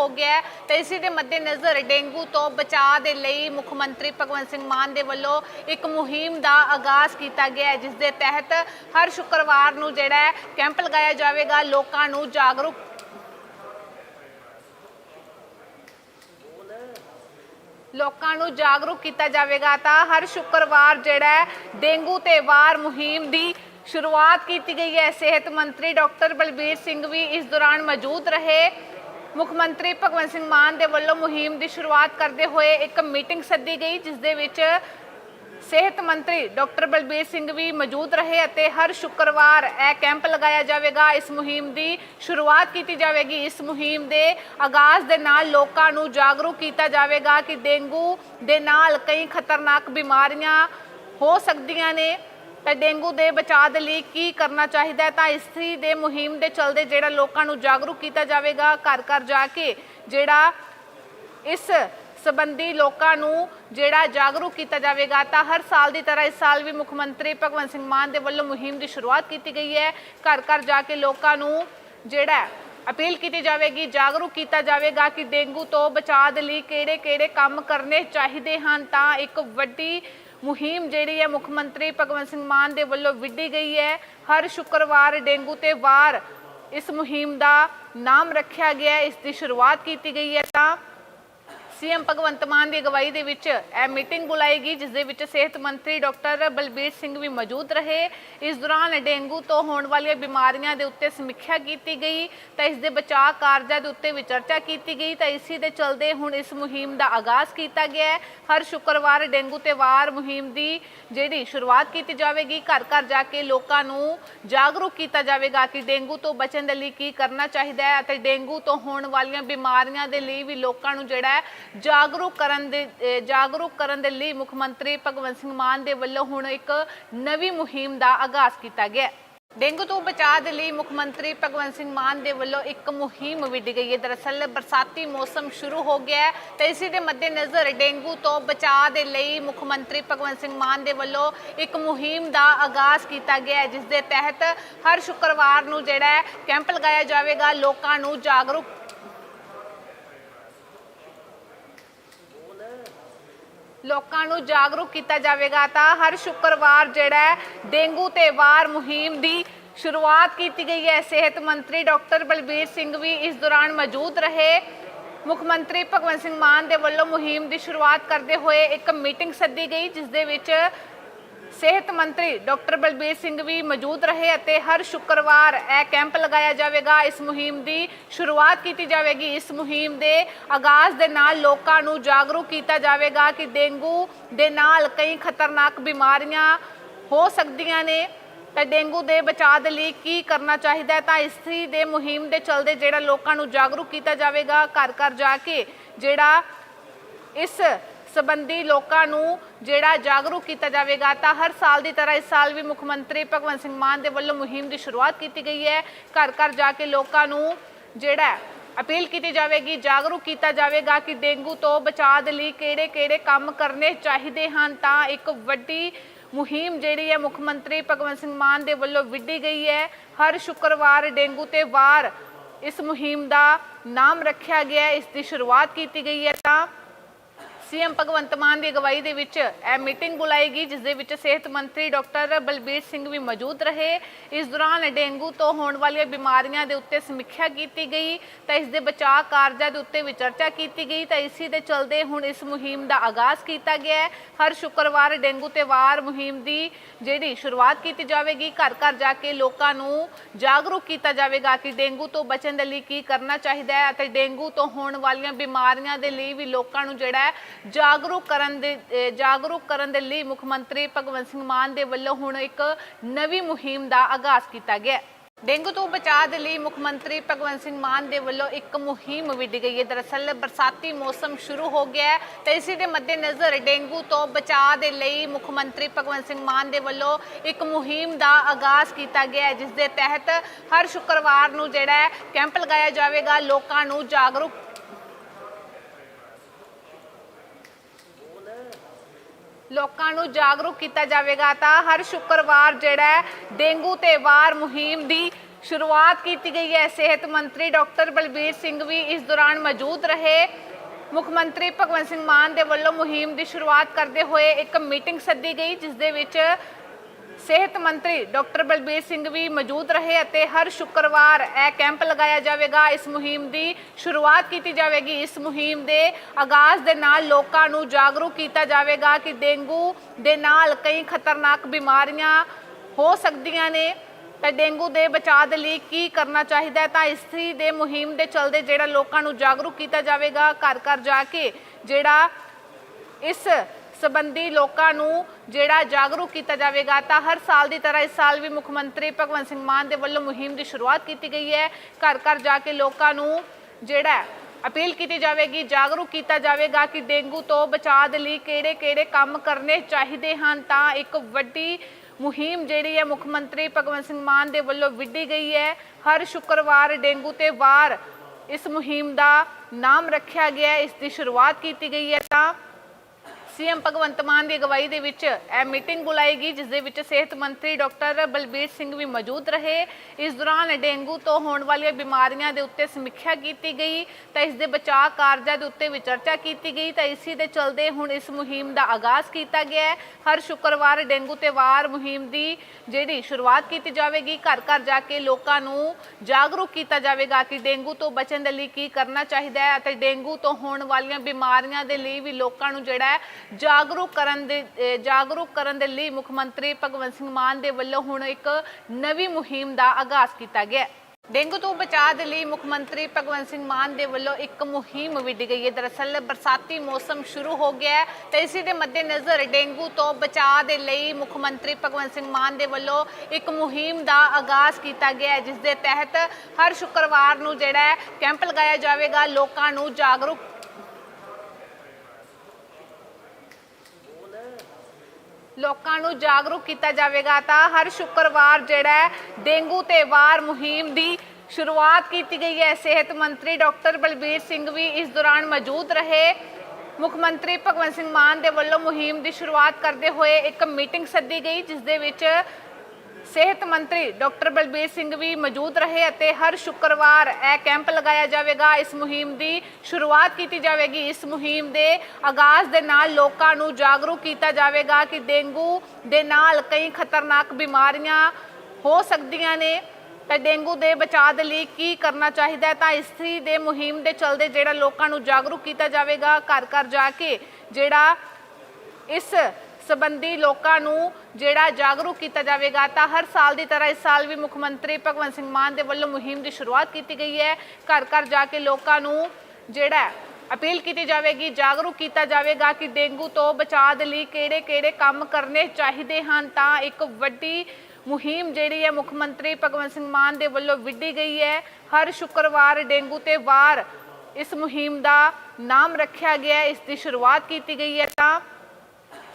ਹੋ ਗਿਆ ਹੈ। ਤੇ ਇਸੇ ਦੇ ਮੱਦੇਨਜ਼ਰ ਡੇਂਗੂ ਤੋਂ ਬਚਾਅ ਦੇ ਲਈ ਮੁੱਖ ਮੰਤਰੀ ਭਗਵੰਤ ਸਿੰਘ ਮਾਨ ਦੇ ਵੱਲੋਂ ਇੱਕ ਮੁਹਿੰਮ ਦਾ ਆਗਾਜ਼ ਕੀਤਾ ਗਿਆ ਹੈ, ਜਿਸ ਦੇ ਤਹਿਤ ਹਰ ਸ਼ੁੱਕਰਵਾਰ ਨੂੰ ਜਿਹੜਾ ਹੈ, ਕੈਂਪ ਲਗਾਇਆ ਜਾਵੇਗਾ। ਲੋਕਾਂ ਨੂੰ ਜਾਗਰੂਕ ਲੋਕਾਂ ਨੂੰ ਜਾਗਰੂਕ ਕੀਤਾ ਜਾਵੇਗਾ ਤਾਂ ਹਰ ਸ਼ੁੱਕਰਵਾਰ ਜਿਹੜਾ ਹੈ, ਡੇਂਗੂ ਤੇ ਵਾਰ ਮੁਹਿੰਮ ਦੀ ਸ਼ੁਰੂਆਤ ਕੀਤੀ ਗਈ ਹੈ। ਸਿਹਤ ਮੰਤਰੀ ਡਾਕਟਰ ਬਲਬੀਰ ਸਿੰਘ ਵੀ ਇਸ ਦੌਰਾਨ ਮੌਜੂਦ ਰਹੇ। ਮੁੱਖ ਮੰਤਰੀ ਭਗਵੰਤ ਸਿੰਘ ਮਾਨ ਦੇ ਵੱਲੋਂ ਮੁਹਿੰਮ ਦੀ ਸ਼ੁਰੂਆਤ ਕਰਦੇ ਹੋਏ ਇੱਕ ਮੀਟਿੰਗ ਸੱਦੀ ਗਈ, ਜਿਸ ਦੇ ਵਿੱਚ ਸਿਹਤ ਮੰਤਰੀ ਡਾਕਟਰ ਬਲਬੀਰ ਸਿੰਘ ਵੀ ਮੌਜੂਦ ਰਹੇ ਅਤੇ ਹਰ ਸ਼ੁੱਕਰਵਾਰ ਇਹ ਕੈਂਪ ਲਗਾਇਆ ਜਾਵੇਗਾ। ਇਸ ਮੁਹਿੰਮ ਦੀ ਸ਼ੁਰੂਆਤ ਕੀਤੀ ਜਾਵੇਗੀ। ਇਸ ਮੁਹਿੰਮ ਦੇ ਆਗਾਜ਼ ਦੇ ਨਾਲ ਲੋਕਾਂ ਨੂੰ ਜਾਗਰੂਕ ਕੀਤਾ ਜਾਵੇਗਾ ਕਿ ਡੇਂਗੂ ਦੇ ਨਾਲ ਕਈ ਖਤਰਨਾਕ ਬਿਮਾਰੀਆਂ ਹੋ ਸਕਦੀਆਂ ਨੇ। ਤਾਂ ਡੇਂਗੂ ਦੇ ਬਚਾਅ ਦੇ ਲਈ ਕੀ ਕਰਨਾ ਚਾਹੀਦਾ ਹੈ? ਤਾਂ ਇਸੀ ਦੇ ਮੁਹਿੰਮ ਦੇ ਚਲਦੇ ਜਿਹੜਾ ਲੋਕਾਂ ਨੂੰ ਜਾਗਰੂਕ ਕੀਤਾ ਜਾਵੇਗਾ, ਘਰ ਘਰ ਜਾ ਕੇ ਜਿਹੜਾ ਇਸ ਸੰਬੰਧੀ ਲੋਕਾਂ ਨੂੰ ਜਿਹੜਾ ਜਾਗਰੂਕ ਕੀਤਾ ਜਾਵੇਗਾ, ਤਾਂ ਹਰ ਸਾਲ ਦੀ ਤਰ੍ਹਾਂ ਇਸ ਸਾਲ ਵੀ ਮੁੱਖ ਮੰਤਰੀ ਭਗਵੰਤ ਸਿੰਘ ਮਾਨ ਦੇ ਵੱਲੋਂ ਮੁਹਿੰਮ ਦੀ ਸ਼ੁਰੂਆਤ ਕੀਤੀ ਗਈ ਹੈ। ਘਰ ਘਰ ਜਾ ਕੇ ਲੋਕਾਂ ਨੂੰ ਜਿਹੜਾ ਅਪੀਲ ਕੀਤੀ ਜਾਵੇਗੀ, ਜਾਗਰੂਕ ਕੀਤਾ ਜਾਵੇਗਾ ਕਿ ਡੇਂਗੂ ਤੋਂ ਬਚਾਅ ਦੇ ਲਈ ਕਿਹੜੇ-ਕਿਹੜੇ ਕੰਮ ਕਰਨੇ ਚਾਹੀਦੇ ਹਨ? ਤਾਂ ਇੱਕ ਵੱਡੀ ਮੁਹਿੰਮ ਜਿਹੜੀ ਹੈ ਮੁੱਖ ਮੰਤਰੀ ਭਗਵੰਤ ਸਿੰਘ ਮਾਨ ਦੇ ਵੱਲੋਂ ਵਿੱਢੀ ਗਈ ਹੈ। ਹਰ ਸ਼ੁੱਕਰਵਾਰ ਡੇਂਗੂ ਤੇ ਵਾਰ ਇਸ ਮੁਹਿੰਮ ਦਾ ਨਾਮ ਰੱਖਿਆ ਗਿਆ ਇਸ ਦੀ ਸ਼ੁਰੂਆਤ ਕੀਤੀ ਗਈ ਹੈ ਤਾਂ ਸੀਐਮ ਭਗਵੰਤ ਮਾਨ ਦੀ ਅਗਵਾਈ ਦੇ ਵਿੱਚ ਇਹ ਮੀਟਿੰਗ ਬੁਲਾਈ ਗਈ, ਜਿਸ ਦੇ ਵਿੱਚ ਸਿਹਤ ਮੰਤਰੀ ਡਾਕਟਰ ਬਲਬੀਰ ਸਿੰਘ ਵੀ ਮੌਜੂਦ ਰਹੇ। ਇਸ ਦੌਰਾਨ ਡੇਂਗੂ ਤੋਂ ਹੋਣ ਵਾਲੀਆਂ ਬਿਮਾਰੀਆਂ ਦੇ ਉੱਤੇ ਸਮੀਖਿਆ ਕੀਤੀ ਗਈ, ਤਾਂ ਇਸ ਦੇ ਬਚਾਅ ਕਾਰਜਾਂ ਦੇ ਉੱਤੇ ਵੀ ਚਰਚਾ ਕੀਤੀ ਗਈ, ਤਾਂ ਇਸੇ ਦੇ ਚਲਦੇ ਹੁਣ ਇਸ ਮੁਹਿੰਮ ਦਾ ਆਗਾਜ਼ ਕੀਤਾ ਗਿਆ ਹੈ। ਹਰ ਸ਼ੁੱਕਰਵਾਰ ਡੇਂਗੂ ਤੇ ਵਾਰ ਮੁਹਿੰਮ ਦੀ ਜਿਹੜੀ ਸ਼ੁਰੂਆਤ ਕੀਤੀ ਜਾਵੇਗੀ, ਘਰ ਘਰ ਜਾ ਕੇ ਲੋਕਾਂ ਨੂੰ ਜਾਗਰੂਕ ਕੀਤਾ ਜਾਵੇਗਾ ਕਿ ਡੇਂਗੂ ਤੋਂ ਬਚਣ ਦੇ ਲਈ ਕੀ ਕਰਨਾ ਚਾਹੀਦਾ ਹੈ ਅਤੇ ਡੇਂਗੂ ਤੋਂ ਹੋਣ ਵਾਲੀਆਂ ਬਿਮਾਰੀਆਂ ਦੇ ਲਈ ਵੀ ਲੋਕਾਂ ਨੂੰ ਜਿਹੜਾ ਹੈ ਜਾਗਰੂਕ ਕਰਨ ਦੇ ਜਾਗਰੂਕ ਕਰਨ ਦੇ ਲਈ ਮੁੱਖ ਮੰਤਰੀ ਭਗਵੰਤ ਸਿੰਘ ਮਾਨ ਦੇ ਵੱਲੋਂ ਹੁਣ ਇੱਕ ਨਵੀਂ ਮੁਹਿੰਮ ਦਾ ਆਗਾਜ਼ ਕੀਤਾ ਗਿਆ ਹੈ। ਡੇਂਗੂ ਤੋਂ ਬਚਾਅ ਦੇ ਲਈ ਮੁੱਖ ਮੰਤਰੀ ਭਗਵੰਤ ਸਿੰਘ ਮਾਨ ਦੇ ਵੱਲੋਂ ਇੱਕ ਮੁਹਿੰਮ ਵਿੱਢੀ ਗਈ ਹੈ ਦਰਅਸਲ ਬਰਸਾਤੀ ਮੌਸਮ ਸ਼ੁਰੂ ਹੋ ਗਿਆ ਹੈ ਤੇ ਇਸੇ ਦੇ ਮੱਦੇਨਜ਼ਰ ਡੇਂਗੂ ਤੋਂ ਬਚਾਅ ਦੇ ਲਈ ਮੁੱਖ ਮੰਤਰੀ ਭਗਵੰਤ ਸਿੰਘ ਮਾਨ ਦੇ ਵੱਲੋਂ ਇੱਕ ਮੁਹਿੰਮ ਦਾ ਆਗਾਜ਼ ਕੀਤਾ ਗਿਆ ਹੈ, ਜਿਸ ਦੇ ਤਹਿਤ ਹਰ ਸ਼ੁੱਕਰਵਾਰ ਨੂੰ ਜਿਹੜਾ ਹੈ ਕੈਂਪ ਲਗਾਇਆ ਜਾਵੇਗਾ ਲੋਕਾਂ ਨੂੰ ਜਾਗਰੂਕ ਲੋਕਾਂ ਨੂੰ ਜਾਗਰੂਕ ਕੀਤਾ ਜਾਵੇਗਾ ਤਾਂ ਹਰ ਸ਼ੁੱਕਰਵਾਰ ਜਿਹੜਾ ਡੇਂਗੂ ਤੇ ਵਾਰ ਮੁਹਿੰਮ ਦੀ ਸ਼ੁਰੂਆਤ ਕੀਤੀ ਗਈ ਹੈ। ਸਿਹਤ ਮੰਤਰੀ ਡਾਕਟਰ ਬਲਬੀਰ ਸਿੰਘ ਵੀ ਇਸ ਦੌਰਾਨ ਮੌਜੂਦ ਰਹੇ। ਮੁੱਖ ਮੰਤਰੀ ਭਗਵੰਤ ਸਿੰਘ ਮਾਨ ਦੇ ਵੱਲੋਂ ਮੁਹਿੰਮ ਦੀ ਸ਼ੁਰੂਆਤ ਕਰਦੇ ਹੋਏ ਇੱਕ ਮੀਟਿੰਗ ਸੱਦੀ ਗਈ, ਜਿਸ ਦੇ ਵਿੱਚ ਸਿਹਤ ਮੰਤਰੀ ਡਾਕਟਰ ਬਲਬੀਰ ਸਿੰਘ ਵੀ ਮੌਜੂਦ ਰਹੇ ਅਤੇ ਹਰ ਸ਼ੁੱਕਰਵਾਰ ਇਹ ਕੈਂਪ ਲਗਾਇਆ ਜਾਵੇਗਾ। ਇਸ ਮੁਹਿੰਮ ਦੀ ਸ਼ੁਰੂਆਤ ਕੀਤੀ ਜਾਵੇਗੀ। ਇਸ ਮੁਹਿੰਮ ਦੇ ਆਗਾਜ਼ ਦੇ ਨਾਲ ਲੋਕਾਂ ਨੂੰ ਜਾਗਰੂਕ ਕੀਤਾ ਜਾਵੇਗਾ ਕਿ ਡੇਂਗੂ ਦੇ ਨਾਲ ਕਈ ਖਤਰਨਾਕ ਬਿਮਾਰੀਆਂ ਹੋ ਸਕਦੀਆਂ ਨੇ। ਤਾਂ ਡੇਂਗੂ ਦੇ ਬਚਾਅ ਦੇ ਲਈ ਕੀ ਕਰਨਾ ਚਾਹੀਦਾ ਹੈ ਤਾਂ ਇਸੀ ਦੇ ਮੁਹਿੰਮ ਦੇ ਚਲਦੇ ਜਿਹੜਾ ਲੋਕਾਂ ਨੂੰ ਜਾਗਰੂਕ ਕੀਤਾ ਜਾਵੇਗਾ। ਘਰ ਘਰ ਜਾ ਕੇ ਜਿਹੜਾ ਇਸ ਸੰਬੰਧੀ ਲੋਕਾਂ ਨੂੰ ਜਿਹੜਾ ਜਾਗਰੂਕ ਕੀਤਾ ਜਾਵੇਗਾ, ਤਾਂ ਹਰ ਸਾਲ ਦੀ ਤਰ੍ਹਾਂ ਇਸ ਸਾਲ ਵੀ ਮੁੱਖ ਮੰਤਰੀ ਭਗਵੰਤ ਸਿੰਘ ਮਾਨ ਦੇ ਵੱਲੋਂ ਮੁਹਿੰਮ ਦੀ ਸ਼ੁਰੂਆਤ ਕੀਤੀ ਗਈ ਹੈ। ਘਰ ਘਰ ਜਾ ਕੇ ਲੋਕਾਂ ਨੂੰ ਜਿਹੜਾ ਅਪੀਲ ਕੀਤੀ ਜਾਵੇਗੀ, ਜਾਗਰੂਕ ਕੀਤਾ ਜਾਵੇਗਾ ਕਿ ਡੇਂਗੂ ਤੋਂ ਬਚਾਅ ਦੇ ਲਈ ਕਿਹੜੇ-ਕਿਹੜੇ ਕੰਮ ਕਰਨੇ ਚਾਹੀਦੇ ਹਨ। ਤਾਂ ਇੱਕ ਵੱਡੀ ਮੁਹਿੰਮ ਜਿਹੜੀ ਹੈ ਮੁੱਖ ਮੰਤਰੀ ਭਗਵੰਤ ਸਿੰਘ ਮਾਨ ਦੇ ਵੱਲੋਂ ਵਿੱਢੀ ਗਈ ਹੈ। ਹਰ ਸ਼ੁੱਕਰਵਾਰ ਡੇਂਗੂ ਤੇ ਵਾਰ ਇਸ ਮੁਹਿੰਮ ਦਾ ਨਾਮ ਰੱਖਿਆ ਗਿਆ ਹੈ, ਇਸ ਦੀ ਸ਼ੁਰੂਆਤ ਕੀਤੀ ਗਈ ਹੈ। ਤਾਂ ਸੀਐਮ ਭਗਵੰਤ ਮਾਨ ਦੀ ਅਗਵਾਈ ਦੇ ਵਿੱਚ ਇਹ ਮੀਟਿੰਗ ਬੁਲਾਈ ਗਈ, ਜਿਸ ਦੇ ਵਿੱਚ ਸਿਹਤ ਮੰਤਰੀ ਡਾਕਟਰ ਬਲਬੀਰ ਸਿੰਘ ਵੀ ਮੌਜੂਦ ਰਹੇ। ਇਸ ਦੌਰਾਨ ਡੇਂਗੂ ਤੋਂ ਹੋਣ ਵਾਲੀਆਂ ਬਿਮਾਰੀਆਂ ਦੇ ਉੱਤੇ ਸਮੀਖਿਆ ਕੀਤੀ ਗਈ, ਤਾਂ ਇਸ ਦੇ ਬਚਾਅ ਕਾਰਜਾਂ ਦੇ ਉੱਤੇ ਵੀ ਚਰਚਾ ਕੀਤੀ ਗਈ, ਤਾਂ ਇਸੇ ਦੇ ਚਲਦੇ ਹੁਣ ਇਸ ਮੁਹਿੰਮ ਦਾ ਆਗਾਜ਼ ਕੀਤਾ ਗਿਆ ਹੈ। ਹਰ ਸ਼ੁੱਕਰਵਾਰ ਡੇਂਗੂ ਤੇ ਵਾਰ ਮੁਹਿੰਮ ਦੀ ਜਿਹੜੀ ਸ਼ੁਰੂਆਤ ਕੀਤੀ ਜਾਵੇਗੀ, ਘਰ ਘਰ ਜਾ ਕੇ ਲੋਕਾਂ ਨੂੰ ਜਾਗਰੂਕ ਕੀਤਾ ਜਾਵੇਗਾ ਕਿ ਡੇਂਗੂ ਤੋਂ ਬਚਣ ਦੇ ਲਈ ਕੀ ਕਰਨਾ ਚਾਹੀਦਾ ਹੈ ਅਤੇ ਡੇਂਗੂ ਤੋਂ ਹੋਣ ਵਾਲੀਆਂ ਬਿਮਾਰੀਆਂ ਦੇ ਲਈ ਵੀ ਲੋਕਾਂ ਨੂੰ ਜਿਹੜਾ ਹੈ ਜਾਗਰੂਕ ਕਰਨ ਦੇ ਜਾਗਰੂਕ ਕਰਨ ਦੇ ਲਈ ਮੁੱਖ ਮੰਤਰੀ ਭਗਵੰਤ ਸਿੰਘ ਮਾਨ ਦੇ ਵੱਲੋਂ ਹੁਣ ਇੱਕ ਨਵੀਂ ਮੁਹਿੰਮ ਦਾ ਆਗਾਜ਼ ਕੀਤਾ ਗਿਆ ਹੈ। ਡੇਂਗੂ ਤੋਂ ਬਚਾਅ ਦੇ ਲਈ ਮੁੱਖ ਮੰਤਰੀ ਭਗਵੰਤ ਸਿੰਘ ਮਾਨ ਦੇ ਵੱਲੋਂ ਇੱਕ ਮੁਹਿੰਮ ਵਿੱਢੀ ਗਈ ਹੈ ਦਰਅਸਲ ਬਰਸਾਤੀ ਮੌਸਮ ਸ਼ੁਰੂ ਹੋ ਗਿਆ ਹੈ ਤੇ ਇਸੇ ਦੇ ਮੱਦੇਨਜ਼ਰ ਡੇਂਗੂ ਤੋਂ ਬਚਾਅ ਦੇ ਲਈ ਮੁੱਖ ਮੰਤਰੀ ਭਗਵੰਤ ਸਿੰਘ ਮਾਨ ਦੇ ਵੱਲੋਂ ਇੱਕ ਮੁਹਿੰਮ ਦਾ ਆਗਾਜ਼ ਕੀਤਾ ਗਿਆ ਹੈ, ਜਿਸ ਦੇ ਤਹਿਤ ਹਰ ਸ਼ੁੱਕਰਵਾਰ ਨੂੰ ਜਿਹੜਾ ਕੈਂਪ ਲਗਾਇਆ ਜਾਵੇਗਾ ਲੋਕਾਂ ਨੂੰ ਜਾਗਰੂਕ ਲੋਕਾਂ ਨੂੰ ਜਾਗਰੂਕ ਕੀਤਾ ਜਾਵੇਗਾ ਤਾਂ ਹਰ ਸ਼ੁੱਕਰਵਾਰ ਜਿਹੜਾ ਡੇਂਗੂ ਤੇ ਵਾਰ ਮੁਹਿੰਮ ਦੀ ਸ਼ੁਰੂਆਤ ਕੀਤੀ ਗਈ ਹੈ। ਸਿਹਤ ਮੰਤਰੀ ਡਾਕਟਰ ਬਲਬੀਰ ਸਿੰਘ ਵੀ ਇਸ ਦੌਰਾਨ ਮੌਜੂਦ ਰਹੇ। ਮੁੱਖ ਮੰਤਰੀ ਭਗਵੰਤ ਸਿੰਘ ਮਾਨ ਦੇ ਵੱਲੋਂ ਮੁਹਿੰਮ ਦੀ ਸ਼ੁਰੂਆਤ ਕਰਦੇ ਹੋਏ ਇੱਕ ਮੀਟਿੰਗ ਸੱਦੀ ਗਈ, ਜਿਸ ਦੇ ਵਿੱਚ ਸਿਹਤ ਮੰਤਰੀ ਡਾਕਟਰ ਬਲਬੀਰ ਸਿੰਘ ਵੀ ਮੌਜੂਦ ਰਹੇ ਅਤੇ ਹਰ ਸ਼ੁੱਕਰਵਾਰ ਇਹ ਕੈਂਪ ਲਗਾਇਆ ਜਾਵੇਗਾ। ਇਸ ਮੁਹਿੰਮ ਦੀ ਸ਼ੁਰੂਆਤ ਕੀਤੀ ਜਾਵੇਗੀ। ਇਸ ਮੁਹਿੰਮ ਦੇ ਆਗਾਜ਼ ਦੇ ਨਾਲ ਲੋਕਾਂ ਨੂੰ ਜਾਗਰੂਕ ਕੀਤਾ ਜਾਵੇਗਾ ਕਿ ਡੇਂਗੂ ਦੇ ਨਾਲ ਕਈ ਖਤਰਨਾਕ ਬਿਮਾਰੀਆਂ ਹੋ ਸਕਦੀਆਂ ਨੇ। ਤਾਂ ਡੇਂਗੂ ਦੇ ਬਚਾਅ ਦੇ ਲਈ ਕੀ ਕਰਨਾ ਚਾਹੀਦਾ ਤਾਂ ਇਸੀ ਦੇ ਮੁਹਿੰਮ ਦੇ ਚਲਦੇ ਜਿਹੜਾ ਲੋਕਾਂ ਨੂੰ ਜਾਗਰੂਕ ਕੀਤਾ ਜਾਵੇਗਾ। ਘਰ ਘਰ ਜਾ ਕੇ ਜਿਹੜਾ ਇਸ ਸੰਬੰਧੀ ਲੋਕਾਂ ਨੂੰ ਜਿਹੜਾ ਜਾਗਰੂਕ ਕੀਤਾ ਜਾਵੇਗਾ, ਤਾਂ ਹਰ ਸਾਲ ਦੀ ਤਰ੍ਹਾਂ ਇਸ ਸਾਲ ਵੀ ਮੁੱਖ ਮੰਤਰੀ ਭਗਵੰਤ ਸਿੰਘ ਮਾਨ ਦੇ ਵੱਲੋਂ ਮੁਹਿੰਮ ਦੀ ਸ਼ੁਰੂਆਤ ਕੀਤੀ ਗਈ ਹੈ। ਘਰ ਘਰ ਜਾ ਕੇ ਲੋਕਾਂ ਨੂੰ ਜਿਹੜਾ ਅਪੀਲ ਕੀਤੀ ਜਾਵੇਗੀ, ਜਾਗਰੂਕ ਕੀਤਾ ਜਾਵੇਗਾ ਕਿ ਡੇਂਗੂ ਤੋਂ ਬਚਾਅ ਦੇ ਲਈ ਕਿਹੜੇ-ਕਿਹੜੇ ਕੰਮ ਕਰਨੇ ਚਾਹੀਦੇ ਹਨ। ਤਾਂ ਇੱਕ ਵੱਡੀ ਮੁਹਿੰਮ ਜਿਹੜੀ ਹੈ ਮੁੱਖ ਮੰਤਰੀ ਭਗਵੰਤ ਸਿੰਘ ਮਾਨ ਦੇ ਵੱਲੋਂ ਵਿੱਢੀ ਗਈ ਹੈ। ਹਰ ਸ਼ੁੱਕਰਵਾਰ ਡੇਂਗੂ ਤੇ ਵਾਰ ਇਸ ਮੁਹਿੰਮ ਦਾ ਨਾਮ ਰੱਖਿਆ ਗਿਆ ਇਸ ਦੀ ਸ਼ੁਰੂਆਤ ਕੀਤੀ ਗਈ ਹੈ। ਤਾਂ ਸੀਐਮ ਭਗਵੰਤ ਮਾਨ ਦੀ ਅਗਵਾਈ ਦੇ ਵਿੱਚ ਇਹ ਮੀਟਿੰਗ ਬੁਲਾਈ ਗਈ, ਜਿਸ ਦੇ ਵਿੱਚ ਸਿਹਤ ਮੰਤਰੀ ਡਾਕਟਰ ਬਲਬੀਰ ਸਿੰਘ ਵੀ ਮੌਜੂਦ ਰਹੇ। ਇਸ ਦੌਰਾਨ ਡੇਂਗੂ ਤੋਂ ਹੋਣ ਵਾਲੀਆਂ ਬਿਮਾਰੀਆਂ ਦੇ ਉੱਤੇ ਸਮੀਖਿਆ ਕੀਤੀ ਗਈ, ਤਾਂ ਇਸ ਦੇ ਬਚਾਅ ਕਾਰਜਾਂ ਦੇ ਉੱਤੇ ਵੀ ਚਰਚਾ ਕੀਤੀ ਗਈ, ਤਾਂ ਇਸੇ ਦੇ ਚਲਦੇ ਹੁਣ ਇਸ ਮੁਹਿੰਮ ਦਾ ਆਗਾਜ਼ ਕੀਤਾ ਗਿਆ ਹੈ। ਹਰ ਸ਼ੁੱਕਰਵਾਰ ਡੇਂਗੂ ਤੇ ਵਾਰ ਮੁਹਿੰਮ ਦੀ ਜਿਹੜੀ ਸ਼ੁਰੂਆਤ ਕੀਤੀ ਜਾਵੇਗੀ ਘਰ ਘਰ ਜਾ ਕੇ ਲੋਕਾਂ ਨੂੰ ਜਾਗਰੂਕ ਕੀਤਾ ਜਾਵੇਗਾ ਕਿ ਡੇਂਗੂ ਤੋਂ ਬਚਣ ਦੇ ਲਈ ਕੀ ਕਰਨਾ ਚਾਹੀਦਾ ਹੈ ਅਤੇ ਡੇਂਗੂ ਤੋਂ ਹੋਣ ਵਾਲੀਆਂ ਬਿਮਾਰੀਆਂ ਦੇ ਲਈ ਵੀ ਲੋਕਾਂ ਨੂੰ ਜਿਹੜਾ ਜਾਗਰੂਕ ਕਰਨ ਦੇ ਜਾਗਰੂਕ ਕਰਨ ਦੇ ਲਈ ਮੁੱਖ ਮੰਤਰੀ ਭਗਵੰਤ ਸਿੰਘ ਮਾਨ ਦੇ ਵੱਲੋਂ ਹੁਣ ਇੱਕ ਨਵੀਂ ਮੁਹਿੰਮ ਦਾ ਆਗਾਜ਼ ਕੀਤਾ ਗਿਆ ਡੇਂਗੂ ਤੋਂ ਬਚਾਅ ਦੇ ਲਈ ਮੁੱਖ ਮੰਤਰੀ ਭਗਵੰਤ ਸਿੰਘ ਮਾਨ ਦੇ ਵੱਲੋਂ ਇੱਕ ਮੁਹਿੰਮ ਵਿੱਢੀ ਗਈ ਹੈ। ਦਰਅਸਲ ਬਰਸਾਤੀ ਮੌਸਮ ਸ਼ੁਰੂ ਹੋ ਗਿਆ ਹੈ ਤੇ ਇਸੇ ਦੇ ਮੱਦੇਨਜ਼ਰ ਡੇਂਗੂ ਤੋਂ ਬਚਾਅ ਦੇ ਲਈ ਮੁੱਖ ਮੰਤਰੀ ਭਗਵੰਤ ਸਿੰਘ ਮਾਨ ਦੇ ਵੱਲੋਂ ਇੱਕ ਮੁਹਿੰਮ ਦਾ ਆਗਾਜ਼ ਕੀਤਾ ਗਿਆ ਹੈ, ਜਿਸ ਦੇ ਤਹਿਤ ਹਰ ਸ਼ੁੱਕਰਵਾਰ ਨੂੰ ਜਿਹੜਾ ਹੈ ਕੈਂਪ ਲਗਾਇਆ ਜਾਵੇਗਾ। ਲੋਕਾਂ ਨੂੰ ਜਾਗਰੂਕ ਲੋਕਾਂ ਨੂੰ ਜਾਗਰੂਕ ਕੀਤਾ ਜਾਵੇਗਾ ਤਾਂ ਹਰ ਸ਼ੁੱਕਰਵਾਰ ਜਿਹੜਾ ਡੇਂਗੂ ਤੇ ਵਾਰ ਮੁਹਿੰਮ ਦੀ ਸ਼ੁਰੂਆਤ ਕੀਤੀ ਗਈ ਹੈ। ਸਿਹਤ ਮੰਤਰੀ ਡਾਕਟਰ ਬਲਬੀਰ ਸਿੰਘ ਵੀ ਇਸ ਦੌਰਾਨ ਮੌਜੂਦ ਰਹੇ। ਮੁੱਖ ਮੰਤਰੀ ਭਗਵੰਤ ਸਿੰਘ ਮਾਨ ਦੇ ਵੱਲੋਂ ਮੁਹਿੰਮ ਦੀ ਸ਼ੁਰੂਆਤ ਕਰਦੇ ਹੋਏ ਇੱਕ ਮੀਟਿੰਗ ਸੱਦੀ ਗਈ, ਜਿਸ ਦੇ ਵਿੱਚ ਸਿਹਤ ਮੰਤਰੀ ਡਾਕਟਰ ਬਲਬੀਰ ਸਿੰਘ ਵੀ ਮੌਜੂਦ ਰਹੇ ਅਤੇ ਹਰ ਸ਼ੁੱਕਰਵਾਰ ਇਹ ਕੈਂਪ ਲਗਾਇਆ ਜਾਵੇਗਾ। ਇਸ ਮੁਹਿੰਮ ਦੀ ਸ਼ੁਰੂਆਤ ਕੀਤੀ ਜਾਵੇਗੀ। ਇਸ ਮੁਹਿੰਮ ਦੇ ਆਗਾਜ਼ ਦੇ ਨਾਲ ਲੋਕਾਂ ਨੂੰ ਜਾਗਰੂਕ ਕੀਤਾ ਜਾਵੇਗਾ ਕਿ ਡੇਂਗੂ ਦੇ ਨਾਲ ਕਈ ਖਤਰਨਾਕ ਬਿਮਾਰੀਆਂ ਹੋ ਸਕਦੀਆਂ ਨੇ। ਤਾਂ ਡੇਂਗੂ ਦੇ ਬਚਾਅ ਦੇ ਲਈ ਕੀ ਕਰਨਾ ਚਾਹੀਦਾ ਹੈ? ਤਾਂ ਇਸੀ ਦੇ ਮੁਹਿੰਮ ਦੇ ਚਲਦੇ ਜਿਹੜਾ ਲੋਕਾਂ ਨੂੰ ਜਾਗਰੂਕ ਕੀਤਾ ਜਾਵੇਗਾ। ਘਰ ਘਰ ਜਾ ਕੇ ਜਿਹੜਾ ਇਸ ਸੰਬੰਧੀ ਲੋਕਾਂ ਨੂੰ ਜਿਹੜਾ ਜਾਗਰੂਕ ਕੀਤਾ ਜਾਵੇਗਾ, ਤਾਂ ਹਰ ਸਾਲ ਦੀ ਤਰ੍ਹਾਂ ਇਸ ਸਾਲ ਵੀ ਮੁੱਖ ਮੰਤਰੀ ਭਗਵੰਤ ਸਿੰਘ ਮਾਨ ਦੇ ਵੱਲੋਂ ਮੁਹਿੰਮ ਦੀ ਸ਼ੁਰੂਆਤ ਕੀਤੀ ਗਈ ਹੈ। ਘਰ ਘਰ ਜਾ ਕੇ ਲੋਕਾਂ ਨੂੰ ਜਿਹੜਾ ਅਪੀਲ ਕੀਤੀ ਜਾਵੇਗੀ, ਜਾਗਰੂਕ ਕੀਤਾ ਜਾਵੇਗਾ ਕਿ ਡੇਂਗੂ ਤੋਂ ਬਚਾਅ ਦੇ ਲਈ ਕਿਹੜੇ-ਕਿਹੜੇ ਕੰਮ ਕਰਨੇ ਚਾਹੀਦੇ ਹਨ। ਤਾਂ ਇੱਕ ਵੱਡੀ ਮੁਹਿੰਮ ਜਿਹੜੀ ਹੈ ਮੁੱਖ ਮੰਤਰੀ ਭਗਵੰਤ ਸਿੰਘ ਮਾਨ ਦੇ ਵੱਲੋਂ ਵਿੱਢੀ ਗਈ ਹੈ। ਹਰ ਸ਼ੁੱਕਰਵਾਰ ਡੇਂਗੂ ਤੇ ਵਾਰ ਇਸ ਮੁਹਿੰਮ ਦਾ ਨਾਮ ਰੱਖਿਆ ਗਿਆ ਹੈ ਇਸ ਦੀ ਸ਼ੁਰੂਆਤ ਕੀਤੀ ਗਈ ਹੈ। ਤਾਂ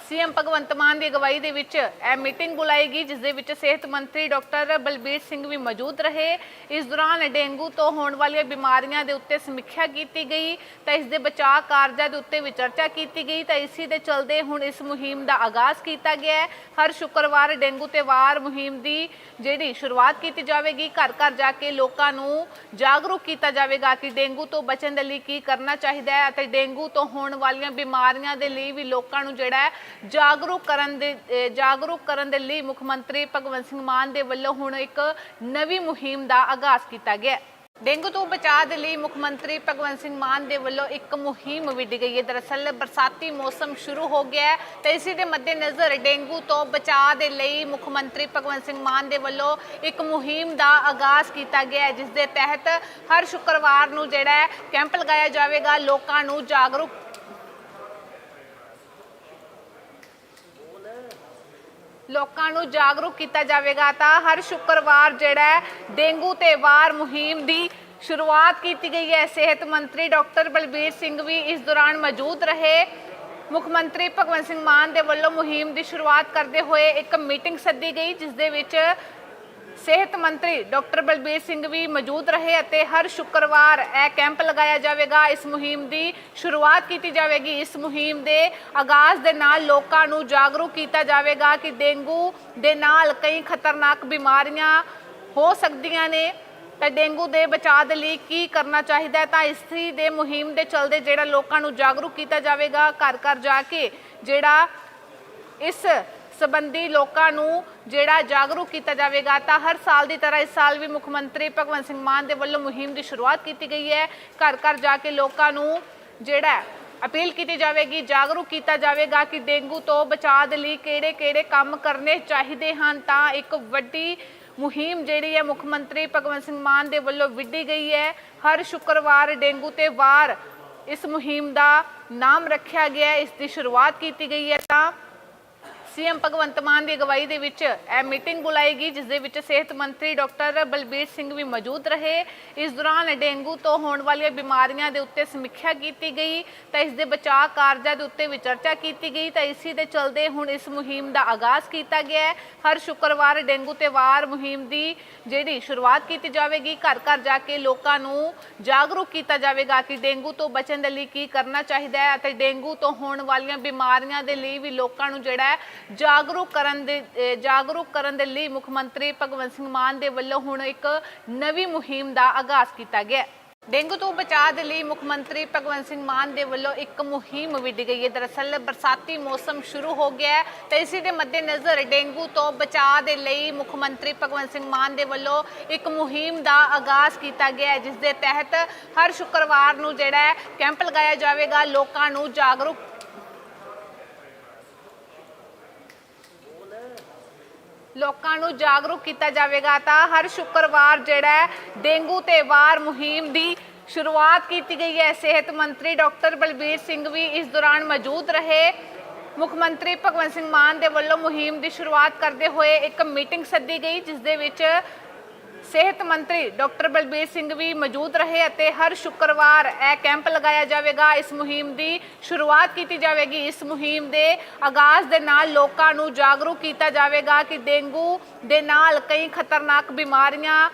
ਸੀਐਮ ਭਗਵੰਤ ਮਾਨ ਦੀ ਅਗਵਾਈ ਦੇ ਵਿੱਚ ਇਹ ਮੀਟਿੰਗ ਬੁਲਾਈ ਗਈ ਜਿਸ ਦੇ ਵਿੱਚ ਸਿਹਤ ਮੰਤਰੀ ਡਾਕਟਰ ਬਲਬੀਰ ਸਿੰਘ ਵੀ ਮੌਜੂਦ ਰਹੇ। ਇਸ ਦੌਰਾਨ ਡੇਂਗੂ ਤੋਂ ਹੋਣ ਵਾਲੀਆਂ ਬਿਮਾਰੀਆਂ ਦੇ ਉੱਤੇ ਸਮੀਖਿਆ ਕੀਤੀ ਗਈ, ਤਾਂ ਇਸ ਦੇ ਬਚਾਅ ਕਾਰਜਾਂ ਦੇ ਉੱਤੇ ਵੀ ਚਰਚਾ ਕੀਤੀ ਗਈ, ਤਾਂ ਇਸੇ ਦੇ ਚਲਦੇ ਹੁਣ ਇਸ ਮੁਹਿੰਮ ਦਾ ਆਗਾਜ਼ ਕੀਤਾ ਗਿਆ ਹੈ। ਹਰ ਸ਼ੁੱਕਰਵਾਰ ਡੇਂਗੂ ਤੇ ਵਾਰ ਮੁਹਿੰਮ ਦੀ ਜਿਹੜੀ ਸ਼ੁਰੂਆਤ ਕੀਤੀ ਜਾਵੇਗੀ ਘਰ ਘਰ ਜਾ ਕੇ ਲੋਕਾਂ ਨੂੰ ਜਾਗਰੂਕ ਕੀਤਾ ਜਾਵੇਗਾ ਕਿ ਡੇਂਗੂ ਤੋਂ ਬਚਣ ਦੇ ਲਈ ਕੀ ਕਰਨਾ ਚਾਹੀਦਾ ਹੈ ਅਤੇ ਡੇਂਗੂ ਤੋਂ ਹੋਣ ਵਾਲੀਆਂ ਬਿਮਾਰੀਆਂ ਦੇ ਲਈ ਵੀ ਲੋਕਾਂ ਨੂੰ ਜਿਹੜਾ ਜਾਗਰੂਕ ਕਰਨ ਦੇ ਜਾਗਰੂਕ ਕਰਨ ਦੇ ਲਈ ਮੁੱਖ ਮੰਤਰੀ ਭਗਵੰਤ ਸਿੰਘ ਮਾਨ ਦੇ ਵੱਲੋਂ ਹੁਣ ਇੱਕ ਨਵੀਂ ਮੁਹਿੰਮ ਦਾ ਆਗਾਜ਼ ਕੀਤਾ ਗਿਆ ਡੇਂਗੂ ਤੋਂ ਬਚਾਅ ਦੇ ਲਈ ਮੁੱਖ ਮੰਤਰੀ ਭਗਵੰਤ ਸਿੰਘ ਮਾਨ ਦੇ ਵੱਲੋਂ ਇੱਕ ਮੁਹਿੰਮ ਵਿੱਢੀ ਗਈ ਹੈ। ਦਰਅਸਲ ਬਰਸਾਤੀ ਮੌਸਮ ਸ਼ੁਰੂ ਹੋ ਗਿਆ ਹੈ ਤੇ ਇਸੇ ਦੇ ਮੱਦੇਨਜ਼ਰ ਡੇਂਗੂ ਤੋਂ ਬਚਾਅ ਦੇ ਲਈ ਮੁੱਖ ਮੰਤਰੀ ਭਗਵੰਤ ਸਿੰਘ ਮਾਨ ਦੇ ਵੱਲੋਂ ਇੱਕ ਮੁਹਿੰਮ ਦਾ ਆਗਾਜ਼ ਕੀਤਾ ਗਿਆ ਹੈ, ਜਿਸ ਦੇ ਤਹਿਤ ਹਰ ਸ਼ੁੱਕਰਵਾਰ ਨੂੰ ਜਿਹੜਾ ਹੈ ਕੈਂਪ ਲਗਾਇਆ ਜਾਵੇਗਾ। ਲੋਕਾਂ ਨੂੰ ਜਾਗਰੂਕ ਲੋਕਾਂ ਨੂੰ ਜਾਗਰੂਕ ਕੀਤਾ ਜਾਵੇਗਾ ਤਾਂ ਹਰ ਸ਼ੁੱਕਰਵਾਰ ਜਿਹੜਾ ਡੇਂਗੂ ਤੇ ਵਾਰ ਮੁਹਿੰਮ ਦੀ ਸ਼ੁਰੂਆਤ ਕੀਤੀ ਗਈ ਹੈ। ਸਿਹਤ ਮੰਤਰੀ ਡਾਕਟਰ ਬਲਬੀਰ ਸਿੰਘ ਵੀ ਇਸ ਦੌਰਾਨ ਮੌਜੂਦ ਰਹੇ। ਮੁੱਖ ਮੰਤਰੀ ਭਗਵੰਤ ਸਿੰਘ ਮਾਨ ਦੇ ਵੱਲੋਂ ਮੁਹਿੰਮ ਦੀ ਸ਼ੁਰੂਆਤ ਕਰਦੇ ਹੋਏ ਇੱਕ ਮੀਟਿੰਗ ਸੱਦੀ ਗਈ, ਜਿਸ ਦੇ ਵਿੱਚ ਸਿਹਤ ਮੰਤਰੀ ਡਾਕਟਰ ਬਲਬੀਰ ਸਿੰਘ ਵੀ ਮੌਜੂਦ ਰਹੇ ਅਤੇ ਹਰ ਸ਼ੁੱਕਰਵਾਰ ਇਹ ਕੈਂਪ ਲਗਾਇਆ ਜਾਵੇਗਾ। ਇਸ ਮੁਹਿੰਮ ਦੀ ਸ਼ੁਰੂਆਤ ਕੀਤੀ ਜਾਵੇਗੀ। ਇਸ ਮੁਹਿੰਮ ਦੇ ਆਗਾਜ਼ ਦੇ ਨਾਲ ਲੋਕਾਂ ਨੂੰ ਜਾਗਰੂਕ ਕੀਤਾ ਜਾਵੇਗਾ ਕਿ ਡੇਂਗੂ ਦੇ ਨਾਲ ਕਈ ਖਤਰਨਾਕ ਬਿਮਾਰੀਆਂ ਹੋ ਸਕਦੀਆਂ ਨੇ। ਤਾਂ ਡੇਂਗੂ ਦੇ ਬਚਾਅ ਦੇ ਲਈ ਕੀ ਕਰਨਾ ਚਾਹੀਦਾ ਹੈ ਤਾਂ ਇਸਤਰੀ ਦੇ ਮੁਹਿੰਮ ਦੇ ਚਲਦੇ ਜਿਹੜਾ ਲੋਕਾਂ ਨੂੰ ਜਾਗਰੂਕ ਕੀਤਾ ਜਾਵੇਗਾ। ਘਰ ਘਰ ਜਾ ਕੇ ਜਿਹੜਾ ਇਸ ਸੰਬੰਧੀ ਲੋਕਾਂ ਨੂੰ ਜਿਹੜਾ ਜਾਗਰੂਕ ਕੀਤਾ ਜਾਵੇਗਾ, ਤਾਂ ਹਰ ਸਾਲ ਦੀ ਤਰ੍ਹਾਂ ਇਸ ਸਾਲ ਵੀ ਮੁੱਖ ਮੰਤਰੀ ਭਗਵੰਤ ਸਿੰਘ ਮਾਨ ਦੇ ਵੱਲੋਂ ਮੁਹਿੰਮ ਦੀ ਸ਼ੁਰੂਆਤ ਕੀਤੀ ਗਈ ਹੈ। ਘਰ ਘਰ ਜਾ ਕੇ ਲੋਕਾਂ ਨੂੰ ਜਿਹੜਾ ਅਪੀਲ ਕੀਤੀ ਜਾਵੇਗੀ, ਜਾਗਰੂਕ ਕੀਤਾ ਜਾਵੇਗਾ ਕਿ ਡੇਂਗੂ ਤੋਂ ਬਚਾਅ ਦੇ ਲਈ ਕਿਹੜੇ-ਕਿਹੜੇ ਕੰਮ ਕਰਨੇ ਚਾਹੀਦੇ ਹਨ। ਤਾਂ ਇੱਕ ਵੱਡੀ ਮੁਹਿੰਮ ਜਿਹੜੀ ਹੈ ਮੁੱਖ ਮੰਤਰੀ ਭਗਵੰਤ ਸਿੰਘ ਮਾਨ ਦੇ ਵੱਲੋਂ ਵਿੱਢੀ ਗਈ ਹੈ। ਹਰ ਸ਼ੁੱਕਰਵਾਰ ਡੇਂਗੂ ਤੇ ਵਾਰ ਇਸ ਮੁਹਿੰਮ ਦਾ ਨਾਮ ਰੱਖਿਆ ਗਿਆ ਹੈ, ਇਸ ਦੀ ਸ਼ੁਰੂਆਤ ਕੀਤੀ ਗਈ ਹੈ। ਤਾਂ ਸੀਐਮ ਭਗਵੰਤ ਮਾਨ ਦੀ ਅਗਵਾਈ ਦੇ ਵਿੱਚ ਇਹ ਮੀਟਿੰਗ ਬੁਲਾਈ ਗਈ, ਜਿਸ ਦੇ ਵਿੱਚ ਸਿਹਤ ਮੰਤਰੀ ਡਾਕਟਰ ਬਲਬੀਰ ਸਿੰਘ ਵੀ ਮੌਜੂਦ ਰਹੇ। ਇਸ ਦੌਰਾਨ ਡੇਂਗੂ ਤੋਂ ਹੋਣ ਵਾਲੀਆਂ ਬਿਮਾਰੀਆਂ ਦੇ ਉੱਤੇ ਸਮੀਖਿਆ ਕੀਤੀ ਗਈ, ਤਾਂ ਇਸ ਦੇ ਬਚਾਅ ਕਾਰਜਾਂ ਦੇ ਉੱਤੇ ਵੀ ਚਰਚਾ ਕੀਤੀ ਗਈ, ਤਾਂ ਇਸੇ ਦੇ ਚਲਦੇ ਹੁਣ ਇਸ ਮੁਹਿੰਮ ਦਾ ਆਗਾਜ਼ ਕੀਤਾ ਗਿਆ ਹੈ। ਹਰ ਸ਼ੁੱਕਰਵਾਰ ਡੇਂਗੂ ਤੇ ਵਾਰ ਮੁਹਿੰਮ ਦੀ ਜਿਹੜੀ ਸ਼ੁਰੂਆਤ ਕੀਤੀ ਜਾਵੇਗੀ, ਘਰ ਘਰ ਜਾ ਕੇ ਲੋਕਾਂ ਨੂੰ ਜਾਗਰੂਕ ਕੀਤਾ ਜਾਵੇਗਾ ਕਿ ਡੇਂਗੂ ਤੋਂ ਬਚਣ ਦੇ ਲਈ ਕੀ ਕਰਨਾ ਚਾਹੀਦਾ ਹੈ ਅਤੇ ਡੇਂਗੂ ਤੋਂ ਹੋਣ ਵਾਲੀਆਂ ਬਿਮਾਰੀਆਂ ਦੇ ਲਈ ਵੀ ਲੋਕਾਂ ਨੂੰ ਜਿਹੜਾ ਹੈ ਜਾਗਰੂਕ ਕਰਨ ਦੇ ਜਾਗਰੂਕ ਕਰਨ ਦੇ ਲਈ ਮੁੱਖ ਮੰਤਰੀ ਭਗਵੰਤ ਸਿੰਘ ਮਾਨ ਦੇ ਵੱਲੋਂ ਹੁਣ ਇੱਕ ਨਵੀਂ ਮੁਹਿੰਮ ਦਾ ਆਗਾਜ਼ ਕੀਤਾ ਗਿਆ ਹੈ। ਡੇਂਗੂ ਤੋਂ ਬਚਾਅ ਦੇ ਲਈ ਮੁੱਖ ਮੰਤਰੀ ਭਗਵੰਤ ਸਿੰਘ ਮਾਨ ਦੇ ਵੱਲੋਂ ਇੱਕ ਮੁਹਿੰਮ ਵਿੱਢੀ ਗਈ ਹੈ ਦਰਅਸਲ ਬਰਸਾਤੀ ਮੌਸਮ ਸ਼ੁਰੂ ਹੋ ਗਿਆ ਹੈ ਤੇ ਇਸੇ ਦੇ ਮੱਦੇਨਜ਼ਰ ਡੇਂਗੂ ਤੋਂ ਬਚਾਅ ਦੇ ਲਈ ਮੁੱਖ ਮੰਤਰੀ ਭਗਵੰਤ ਸਿੰਘ ਮਾਨ ਦੇ ਵੱਲੋਂ ਇੱਕ ਮੁਹਿੰਮ ਦਾ ਆਗਾਜ਼ ਕੀਤਾ ਗਿਆ ਹੈ, ਜਿਸ ਦੇ ਤਹਿਤ ਹਰ ਸ਼ੁੱਕਰਵਾਰ ਨੂੰ ਜਿਹੜਾ ਕੈਂਪ ਲਗਾਇਆ ਜਾਵੇਗਾ ਲੋਕਾਂ ਨੂੰ ਜਾਗਰੂਕ ਲੋਕਾਂ ਨੂੰ ਜਾਗਰੂਕ ਕੀਤਾ ਜਾਵੇਗਾ ਤਾਂ ਹਰ ਸ਼ੁੱਕਰਵਾਰ ਜਿਹੜਾ ਡੇਂਗੂ ਤੇ ਵਾਰ ਮੁਹਿੰਮ ਦੀ ਸ਼ੁਰੂਆਤ ਕੀਤੀ ਗਈ ਹੈ। ਸਿਹਤ ਮੰਤਰੀ ਡਾਕਟਰ ਬਲਬੀਰ ਸਿੰਘ ਵੀ ਇਸ ਦੌਰਾਨ ਮੌਜੂਦ ਰਹੇ। ਮੁੱਖ ਮੰਤਰੀ ਭਗਵੰਤ ਸਿੰਘ ਮਾਨ ਦੇ ਵੱਲੋਂ ਮੁਹਿੰਮ ਦੀ ਸ਼ੁਰੂਆਤ ਕਰਦੇ ਹੋਏ ਇੱਕ ਮੀਟਿੰਗ ਸੱਦੀ ਗਈ, ਜਿਸ ਦੇ ਵਿੱਚ ਸਿਹਤ ਮੰਤਰੀ ਡਾਕਟਰ ਬਲਬੀਰ ਸਿੰਘ ਵੀ ਮੌਜੂਦ ਰਹੇ ਅਤੇ ਹਰ ਸ਼ੁੱਕਰਵਾਰ ਇਹ ਕੈਂਪ ਲਗਾਇਆ ਜਾਵੇਗਾ। ਇਸ ਮੁਹਿੰਮ ਦੀ ਸ਼ੁਰੂਆਤ ਕੀਤੀ ਜਾਵੇਗੀ। ਇਸ ਮੁਹਿੰਮ ਦੇ ਆਗਾਜ਼ ਦੇ ਨਾਲ ਲੋਕਾਂ ਨੂੰ ਜਾਗਰੂਕ ਕੀਤਾ ਜਾਵੇਗਾ ਕਿ ਡੇਂਗੂ ਦੇ ਨਾਲ ਕਈ ਖਤਰਨਾਕ ਬਿਮਾਰੀਆਂ